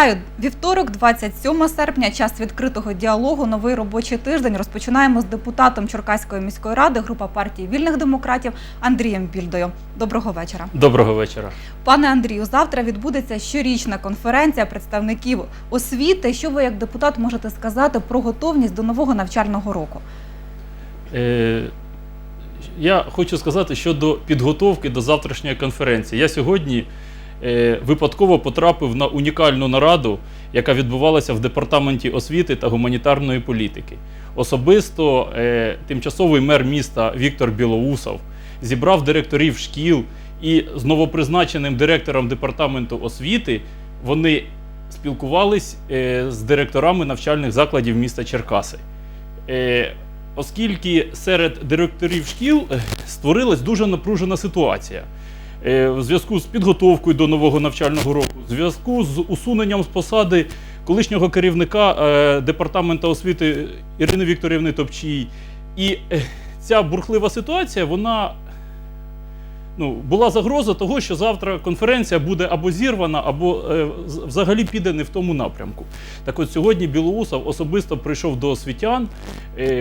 Вітаю! Вівторок, 27 серпня, час відкритого діалогу. Новий робочий тиждень. Розпочинаємо з депутатом Черкаської міської ради, група партії вільних демократів Андрієм Більдою. Доброго вечора. Доброго вечора. Пане Андрію, завтра відбудеться щорічна конференція представників освіти. Що ви як депутат можете сказати про готовність до нового навчального року? Е, я хочу сказати щодо підготовки до завтрашньої конференції. Я сьогодні випадково потрапив на унікальну нараду, яка відбувалася в департаменті освіти та гуманітарної політики. Особисто е, тимчасовий мер міста Віктор Білоусов зібрав директорів шкіл і з новопризначеним директором департаменту освіти вони спілкувались е, з директорами навчальних закладів міста Черкаси. Е, Оскільки серед директорів шкіл е, створилась дуже напружена ситуація. Е, В зв'язку з підготовкою до нового навчального року, в зв'язку з усуненням з посади колишнього керівника е, департаменту освіти Ірини Вікторівни Топчій. І е, ця бурхлива ситуація, вона ну, була загроза того, що завтра конференція буде або зірвана, або е, взагалі піде не в тому напрямку. Так от сьогодні Білоусов особисто прийшов до освітян,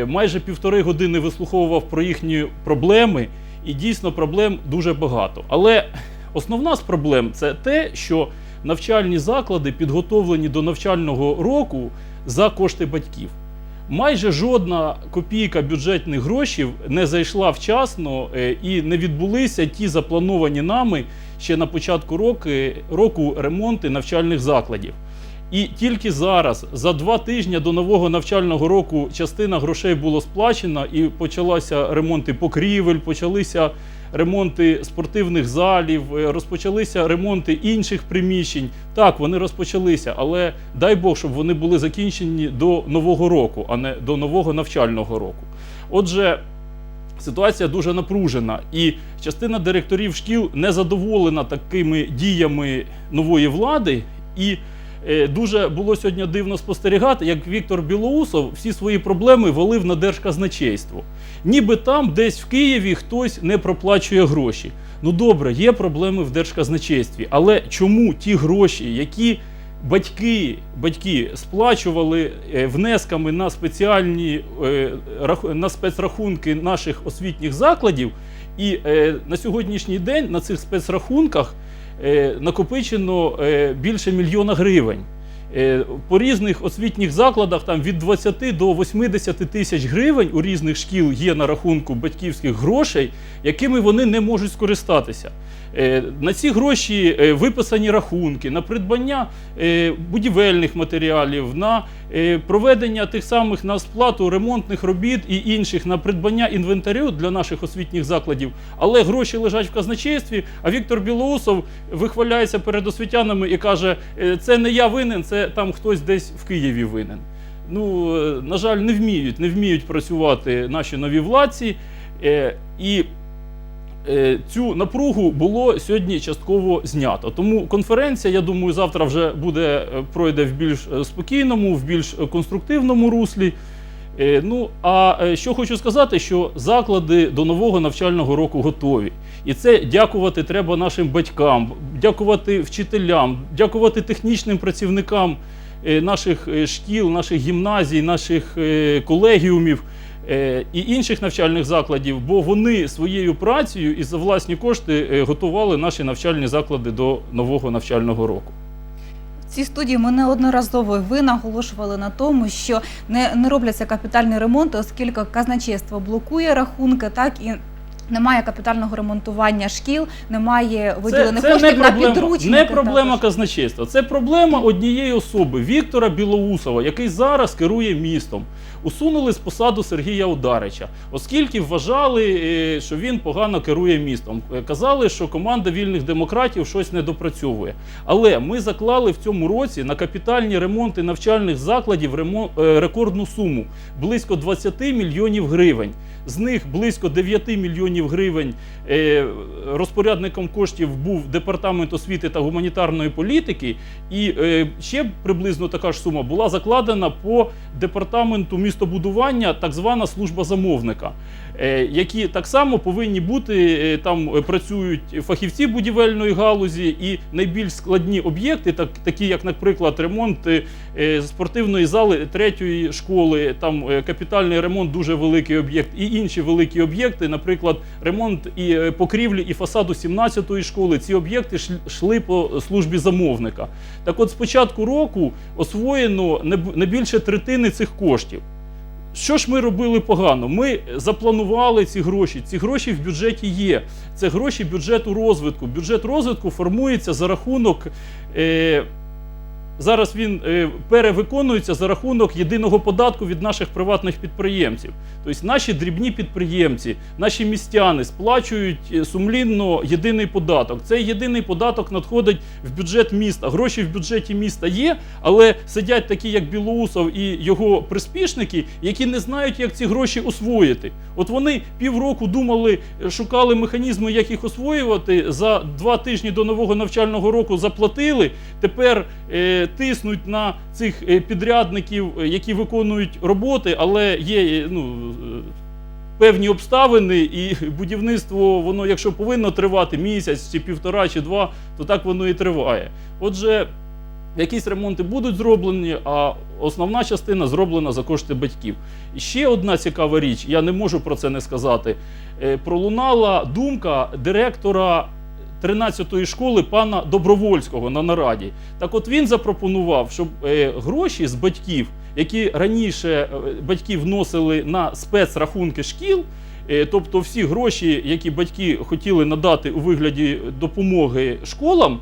майже півтори години вислуховував про їхні проблеми, і дійсно проблем дуже багато. Але основна з проблем це те, що навчальні заклади підготовлені до навчального року за кошти батьків. Майже жодна копійка бюджетних грошей не зайшла вчасно е, і не відбулися ті заплановані нами ще на початку року, року ремонти навчальних закладів. І тільки зараз, за два тижні до нового навчального року, частина грошей було сплачена, і почалися ремонти покрівель, почалися ремонти спортивних залів, е, розпочалися ремонти інших приміщень. Так, вони розпочалися, але дай Бог, щоб вони були закінчені до нового року, а не до нового навчального року. Отже, ситуація дуже напружена, і частина директорів шкіл не задоволена такими діями нової влади. І дуже було сьогодні дивно спостерігати, як Віктор Білоусов всі свої проблеми валив на держказначейство. Ніби там, десь в Києві, хтось не проплачує гроші. Ну добре, є проблеми в держказначействі, але чому ті гроші, які батьки, батьки сплачували е, внесками на спеціальні е, на спецрахунки наших освітніх закладів, і е, на сьогоднішній день на цих спецрахунках е, накопичено е, більше мільйона гривень. Е, По різних освітніх закладах там від 20 до 80 тисяч гривень у різних шкіл є на рахунку батьківських грошей, якими вони не можуть скористатися. Е, На ці гроші е, виписані рахунки на придбання е, будівельних матеріалів, на е, проведення тих самих на сплату ремонтних робіт і інших на придбання інвентарю для наших освітніх закладів. Але гроші лежать в казначействі. А Віктор Білоусов вихваляється перед освітянами і каже: «Е, це не я винен, це там хтось десь в Києві винен. Ну, е, на жаль, не вміють, не вміють працювати наші нові владці. Е, І е, цю напругу було сьогодні частково знято. Тому конференція, я думаю, завтра вже буде е, пройде в більш е, спокійному, в більш е, конструктивному руслі. Е, Ну а е, що хочу сказати, що заклади до нового навчального року готові. І це дякувати треба нашим батькам, дякувати вчителям, дякувати технічним працівникам е, наших е, шкіл, наших гімназій, наших е, колегіумів е, і інших навчальних закладів, бо вони своєю працею і за власні кошти е, готували наші навчальні заклади до нового навчального року. В цій студії ми неодноразово і ви наголошували на тому, що не, не робляться капітальні ремонти, оскільки казначейство блокує рахунки, так і немає капітального ремонтування шкіл, немає виділених коштів на підручники. не проблема також. казначейства. Це проблема однієї особи Віктора Білоусова, який зараз керує містом. Усунули з посаду Сергія Ударича, оскільки вважали, е, що він погано керує містом. Е, Казали, що команда вільних демократів щось не допрацьовує. Але ми заклали в цьому році на капітальні ремонти навчальних закладів е, рекордну суму близько 20 мільйонів гривень. З них близько 9 мільйонів гривень розпорядником коштів був департамент освіти та гуманітарної політики, і ще приблизно така ж сума була закладена по департаменту містобудування, так звана служба замовника. е, які так само повинні бути е, там е, працюють фахівці будівельної галузі і найбільш складні об'єкти, так, такі як, наприклад, ремонт спортивної зали третьої школи, там капітальний ремонт, дуже великий об'єкт, і інші великі об'єкти, наприклад, ремонт і покрівлі і фасаду 17-ї школи. Ці об'єкти йшли по службі замовника. Так, от з початку року освоєно не більше третини цих коштів. Що ж ми робили погано? Ми запланували ці гроші. Ці гроші в бюджеті є. Це гроші бюджету розвитку. Бюджет розвитку формується за рахунок. Е, Зараз він е, перевиконується за рахунок єдиного податку від наших приватних підприємців. Тобто наші дрібні підприємці, наші містяни сплачують е, сумлінно єдиний податок. Цей єдиний податок надходить в бюджет міста. Гроші в бюджеті міста є, але сидять такі, як Білоусов і його приспішники, які не знають, як ці гроші освоїти. От вони півроку думали, шукали механізми, як їх освоювати. За два тижні до нового навчального року заплатили. Тепер е, тиснуть на цих е, підрядників, е, які виконують роботи, але є е, ну. Певні обставини, і будівництво, воно, якщо повинно тривати місяць, чи півтора, чи два, то так воно і триває. Отже, якісь ремонти будуть зроблені, а основна частина зроблена за кошти батьків. І ще одна цікава річ, я не можу про це не сказати. Пролунала думка директора 13-ї школи пана Добровольського на нараді. Так от він запропонував, щоб е, гроші з батьків, які раніше е, батьки вносили на спецрахунки шкіл, е, тобто всі гроші, які батьки хотіли надати у вигляді допомоги школам,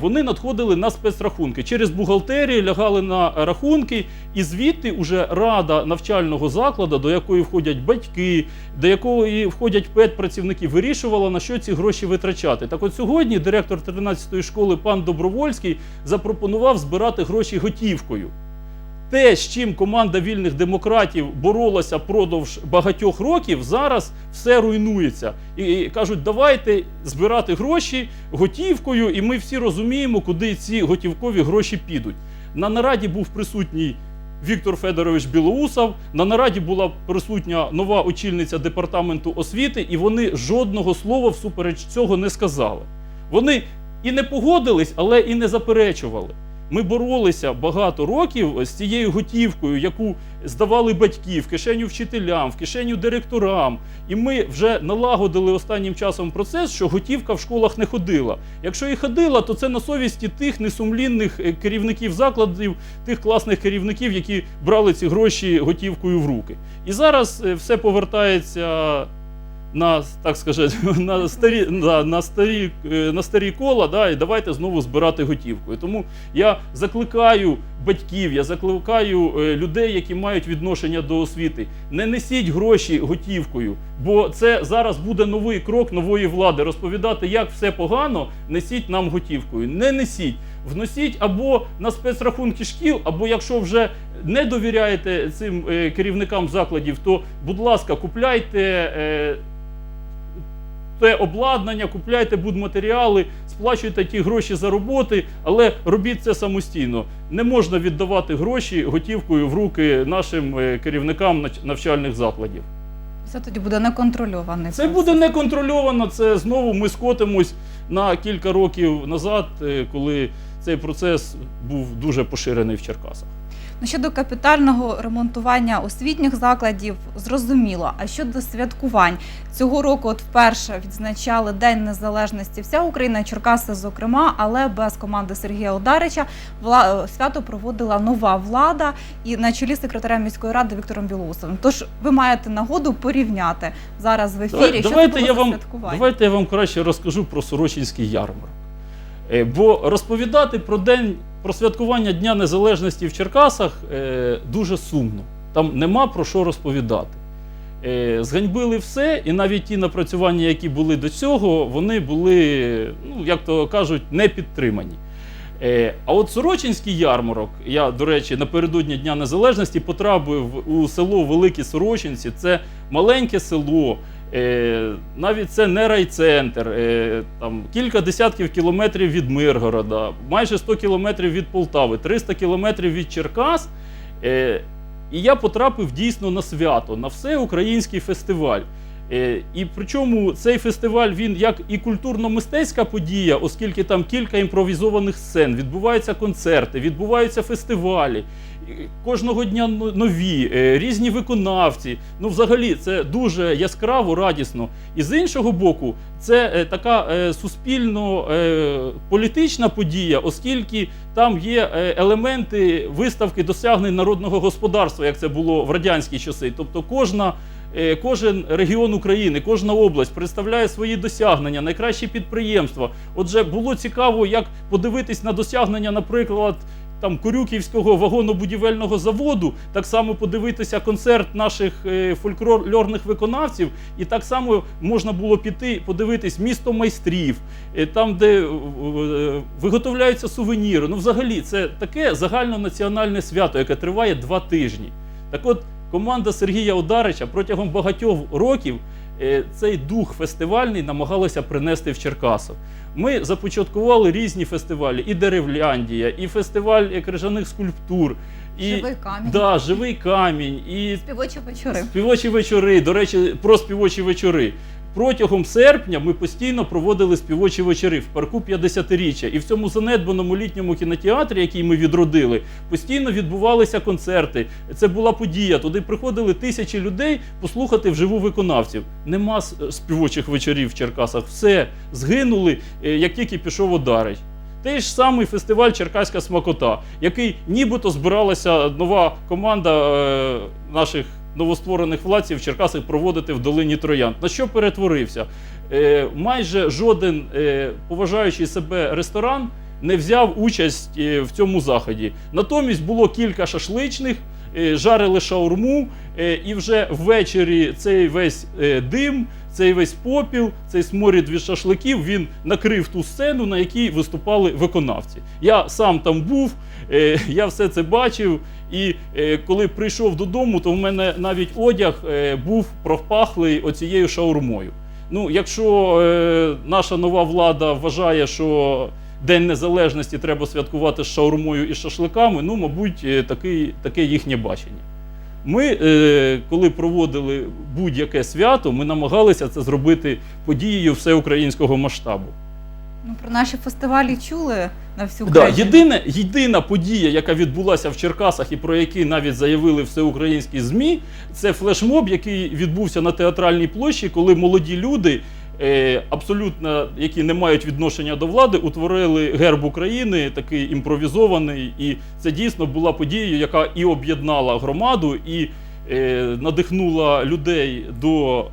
вони надходили на спецрахунки. Через бухгалтерію лягали на рахунки, і звідти уже рада навчального закладу, до якої входять батьки, до якої входять педпрацівники, вирішувала, на що ці гроші витрачати. Так от сьогодні директор 13-ї школи пан Добровольський запропонував збирати гроші готівкою. Те, з чим команда вільних демократів боролася продовж багатьох років, зараз все руйнується. І, кажуть, давайте збирати гроші готівкою, і ми всі розуміємо, куди ці готівкові гроші підуть. На нараді був присутній Віктор Федорович Білоусов. На нараді була присутня нова очільниця департаменту освіти, і вони жодного слова всупереч цього не сказали. Вони і не погодились, але і не заперечували. Ми боролися багато років з цією готівкою, яку здавали батьки в кишеню вчителям, в кишеню директорам. І ми вже налагодили останнім часом процес, що готівка в школах не ходила. Якщо і ходила, то це на совісті тих несумлінних е, керівників закладів, тих класних керівників, які брали ці гроші готівкою в руки. І зараз е, все повертається на так сказати, на старі на, на старі е, на старі кола, да, і давайте знову збирати готівкою. Тому я закликаю батьків, я закликаю е, людей, які мають відношення до освіти. Не несіть гроші готівкою, бо це зараз буде новий крок нової влади. Розповідати, як все погано, несіть нам готівкою. Не несіть. Вносіть або на спецрахунки шкіл, або якщо вже не довіряєте цим е, керівникам закладів, то, будь ласка, купляйте. Те обладнання, купляйте будматеріали, сплачуйте ті гроші за роботи, але робіть це самостійно. Не можна віддавати гроші готівкою в руки нашим е, керівникам навчальних закладів. Це тоді буде неконтрольований. Це процес. буде неконтрольовано. Це знову ми скотимось на кілька років назад, е, коли цей процес був дуже поширений в Черкасах. Ну, щодо капітального ремонтування освітніх закладів, зрозуміло. А щодо святкувань цього року, от вперше відзначали День Незалежності вся Україна, Черкаси, зокрема, але без команди Сергія Одарича вла... свято проводила нова влада і на чолі секретаря міської ради Віктором Білоусовим. Тож ви маєте нагоду порівняти зараз в ефірі. Давай- що давайте, це було я вам, святкування. давайте я вам краще розкажу про Сорочинський ярмарок. Е, Бо розповідати про день про святкування Дня Незалежності в Черкасах е, дуже сумно. Там нема про що розповідати. Е, зганьбили все, і навіть ті напрацювання, які були до цього, вони були, ну, як то кажуть, не підтримані. А от Сорочинський ярмарок, я, до речі, напередодні Дня Незалежності потрапив у село Великі Сорочинці. Це маленьке село, навіть це не райцентр, е, там кілька десятків кілометрів від Миргорода, майже 100 кілометрів від Полтави, 300 кілометрів від Черкас. Е, І я потрапив дійсно на свято, на всеукраїнський фестиваль. Е, І причому цей фестиваль він як і культурно-мистецька подія, оскільки там кілька імпровізованих сцен, відбуваються концерти, відбуваються фестивалі. Кожного дня нові, е, різні виконавці. Ну, взагалі, це дуже яскраво, радісно. І з іншого боку, це е, така е, суспільно-політична подія, оскільки там є елементи виставки досягнень народного господарства, як це було в радянські часи. Тобто кожна. Кожен регіон України, кожна область представляє свої досягнення, найкращі підприємства. Отже, було цікаво, як подивитись на досягнення, наприклад, там Корюківського вагонобудівельного заводу, так само подивитися концерт наших е, фольклорних виконавців, і так само можна було піти подивитись місто майстрів, е, там, де е, виготовляються сувеніри. Ну, взагалі, це таке загальнонаціональне свято, яке триває два тижні. Так от, команда Сергія Одарича протягом багатьох років цей дух фестивальний намагалося принести в Черкасов. Ми започаткували різні фестивалі: і Деревляндія, і фестиваль е, крижаних скульптур, і Живий камінь. Да, живий камінь, і Співочі вечори. співочі вечори. До речі, про співочі вечори. Протягом серпня ми постійно проводили співочі вечори в парку 50-річчя. І в цьому занедбаному літньому кінотеатрі, який ми відродили, постійно відбувалися концерти. Це була подія. Туди приходили тисячі людей послухати вживу виконавців. Нема співочих вечорів в Черкасах. Все згинули, е, як тільки пішов Одарич. Той ж самий фестиваль Черкаська смакота, який нібито збиралася нова команда е, наших новостворених владців в Черкасах проводити в долині Троян. На що перетворився? Е, майже жоден е, поважаючий себе ресторан не взяв участь е, в цьому заході. Натомість було кілька шашличних, е, жарили шаурму, е, і вже ввечері цей весь е, дим, цей весь попіл, цей сморід від шашликів він накрив ту сцену, на якій виступали виконавці. Я сам там був, я все це бачив. І е, коли прийшов додому, то в мене навіть одяг е, був пропахлий оцією шаурмою. Ну, якщо е, наша нова влада вважає, що День Незалежності треба святкувати з шаурмою і шашликами, ну, мабуть, е, такий, таке їхнє бачення. Ми, е, коли проводили будь-яке свято, ми намагалися це зробити подією всеукраїнського масштабу. Ну, про наші фестивалі чули на всю Да, єдине, єдина подія, яка відбулася в Черкасах і про який навіть заявили всеукраїнські ЗМІ, це флешмоб, який відбувся на театральній площі, коли молоді люди, е, абсолютно які не мають відношення до влади, утворили герб України, такий імпровізований. І це дійсно була подією, яка і об'єднала громаду, і е, надихнула людей до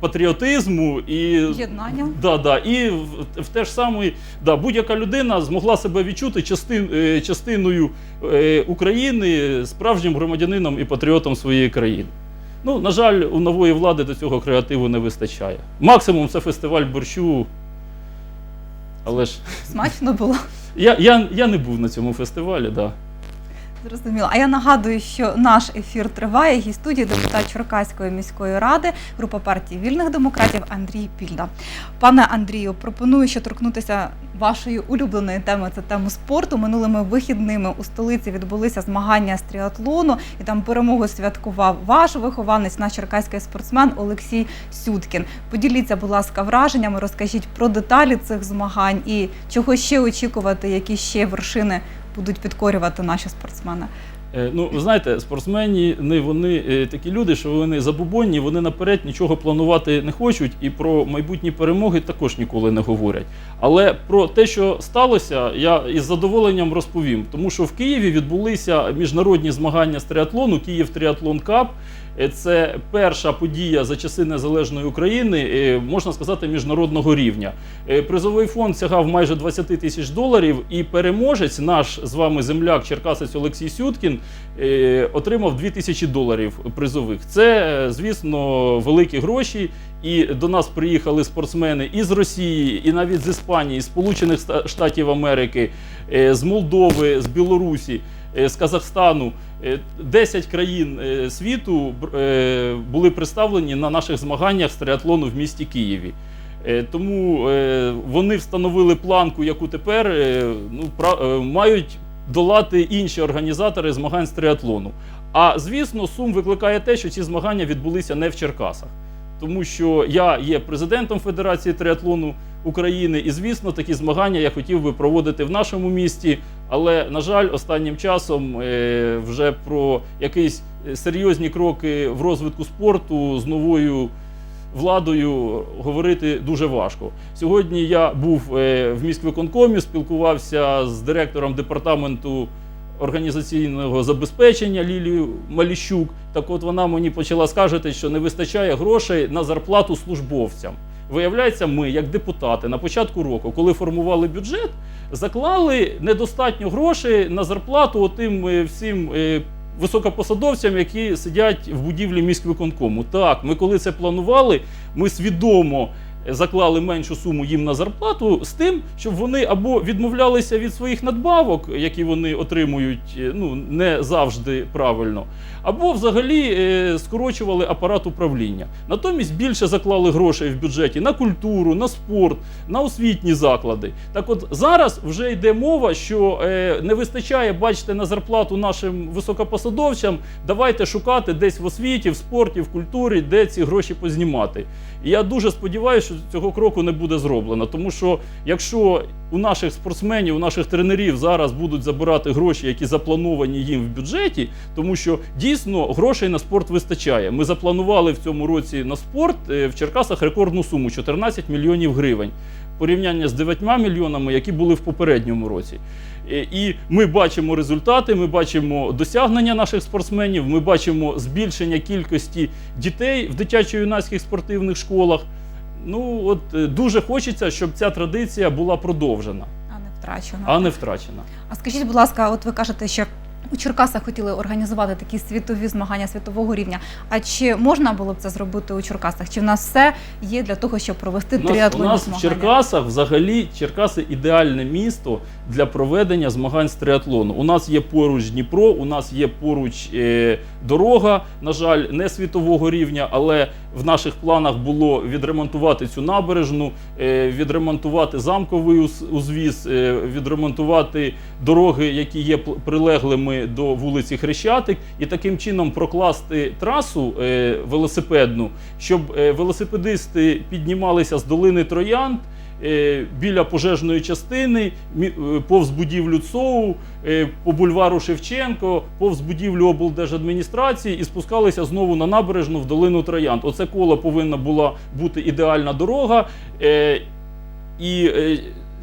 патріотизму і Єднання. Да, да. І в, в те ж саме, да, будь-яка людина змогла себе відчути частин, е, частиною е, України, справжнім громадянином і патріотом своєї країни. Ну, на жаль, у нової влади до цього креативу не вистачає. Максимум це фестиваль борщу. Але ж Смачно було. я, я, я не був на цьому фестивалі, да. Зрозуміло. А я нагадую, що наш ефір триває. Гість студії депутат Черкаської міської ради, група партії вільних демократів Андрій Пільда. Пане Андрію, пропоную ще торкнутися вашої улюбленої теми. Це тему спорту. Минулими вихідними у столиці відбулися змагання з тріатлону, і там перемогу святкував ваш вихованець, наш черкаський спортсмен Олексій Сюткін. Поділіться, будь ласка, враженнями, розкажіть про деталі цих змагань і чого ще очікувати, які ще вершини будуть підкорювати наші спортсмени. Е, Ну, ви знаєте, спортсмени не вони е, такі люди, що вони забубонні, вони наперед нічого планувати не хочуть, і про майбутні перемоги також ніколи не говорять. Але про те, що сталося, я із задоволенням розповім, тому що в Києві відбулися міжнародні змагання з триатлону, Київ Тріатлон Кап. Е, Це перша подія за часи незалежної України, можна сказати, міжнародного рівня. Призовий фонд сягав майже 20 тисяч доларів, і переможець, наш з вами земляк, черкасець Олексій Сюткін, отримав 2 тисячі доларів призових. Це, е, звісно, великі гроші. І до нас приїхали спортсмени із Росії, і навіть з Іспанії, з Сполучених Штатів Америки, е, з Молдови, з Білорусі, е, з Казахстану. Е, 10 країн е, світу е, були представлені на наших змаганнях з триатлону в місті Києві. Е, Тому е, вони встановили планку, яку тепер е, ну, е, мають долати інші організатори змагань з триатлону. А звісно, сум викликає те, що ці змагання відбулися не в Черкасах. Тому що я є президентом Федерації триатлону України, і звісно, такі змагання я хотів би проводити в нашому місті. Але на жаль, останнім часом е, вже про якісь е, серйозні кроки в розвитку спорту з новою владою говорити дуже важко. Сьогодні я був е, в міськвиконкомі, спілкувався з директором департаменту організаційного забезпечення Лілією Маліщук. Так от вона мені почала скажати, що не вистачає грошей на зарплату службовцям. Виявляється, ми, як депутати, на початку року, коли формували бюджет, заклали недостатньо грошей на зарплату отим е, всім е, високопосадовцям, які сидять в будівлі міськвиконкому. Так, ми коли це планували, ми свідомо заклали меншу суму їм на зарплату з тим, щоб вони або відмовлялися від своїх надбавок, які вони отримують е, ну, не завжди правильно, або взагалі е, скорочували апарат управління. Натомість більше заклали грошей в бюджеті на культуру, на спорт, на освітні заклади. Так от зараз вже йде мова, що е, не вистачає, бачите, на зарплату нашим високопосадовцям. Давайте шукати десь в освіті, в спорті, в культурі, де ці гроші познімати. І я дуже сподіваюся, що цього кроку не буде зроблено, тому що якщо у наших спортсменів, у наших тренерів зараз будуть забирати гроші, які заплановані їм в бюджеті, тому що дійсно грошей на спорт вистачає. Ми запланували в цьому році на спорт е, в Черкасах рекордну суму 14 мільйонів гривень. Порівняння з 9 мільйонами, які були в попередньому році. Е, І ми бачимо результати, ми бачимо досягнення наших спортсменів, ми бачимо збільшення кількості дітей в дитячо-юнацьких спортивних школах. Ну от е, дуже хочеться, щоб ця традиція була продовжена, А не втрачена. а не втрачена. А скажіть, будь ласка, от ви кажете, що у Черкасах хотіли організувати такі світові змагання світового рівня. А чи можна було б це зробити у Черкасах? Чи в нас все є для того, щоб провести У нас, у нас в? Черкасах взагалі Черкаси ідеальне місто для проведення змагань з триатлону. У нас є поруч Дніпро, у нас є поруч е, дорога, на жаль, не світового рівня, але в наших планах було відремонтувати цю набережну, е, відремонтувати замковий узвіз, е, відремонтувати дороги, які є пл- прилеглими до вулиці Хрещатик, і таким чином прокласти трасу е, велосипедну, щоб е, велосипедисти піднімалися з долини Троянд. е, Біля пожежної частини, повз будівлю ЦОУ, по бульвару Шевченко, повз будівлю облдержадміністрації і спускалися знову на набережну в долину Троянд. Оце коло повинна була бути ідеальна дорога. І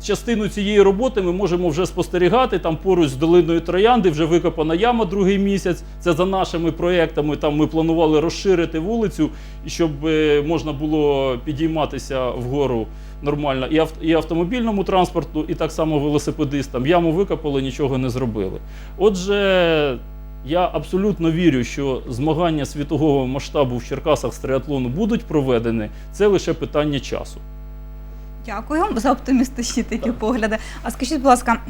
частину цієї роботи ми можемо вже спостерігати. Там поруч з долиною Троянди вже викопана яма другий місяць. Це за нашими проєктами. Там ми планували розширити вулицю, щоб е, можна було підійматися вгору нормально і, авт, і автомобільному транспорту, і так само велосипедистам. Яму викопали, нічого не зробили. Отже. Я абсолютно вірю, що змагання світового масштабу в Черкасах з триатлону будуть проведені. Це лише питання часу. Дякую за оптимістичні такі погляди. А скажіть, будь ласка,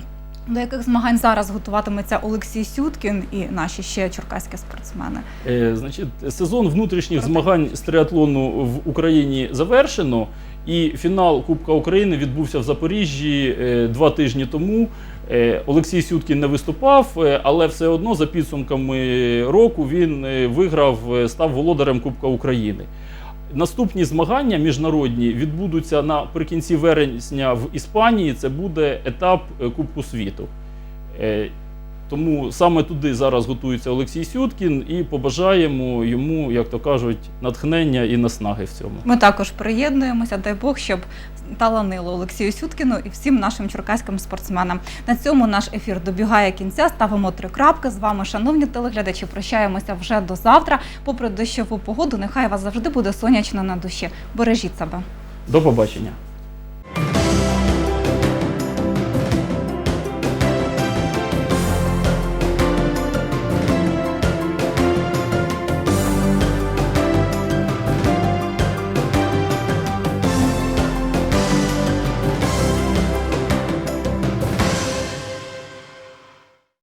до яких змагань зараз готуватиметься Олексій Сюткін і наші ще черкаські спортсмени? Е, значить, сезон внутрішніх змагань з триатлону в Україні завершено, і фінал Кубка України відбувся в Запоріжжі е, два тижні тому. Е, Олексій Сюткін не виступав, е, але все одно за підсумками року він е, виграв, е, став володарем Кубка України. Наступні змагання міжнародні відбудуться наприкінці вересня в Іспанії. Це буде етап е, Кубку світу. Тому саме туди зараз готується Олексій Сюткін і побажаємо йому, як то кажуть, натхнення і наснаги в цьому. Ми також приєднуємося. Дай Бог, щоб таланило Олексію Сюткіну і всім нашим черкаським спортсменам. На цьому наш ефір добігає кінця. Ставимо три крапки. З вами, шановні телеглядачі, прощаємося вже до завтра. Попри дощову погоду, нехай вас завжди буде сонячно на душі. Бережіть себе. До побачення.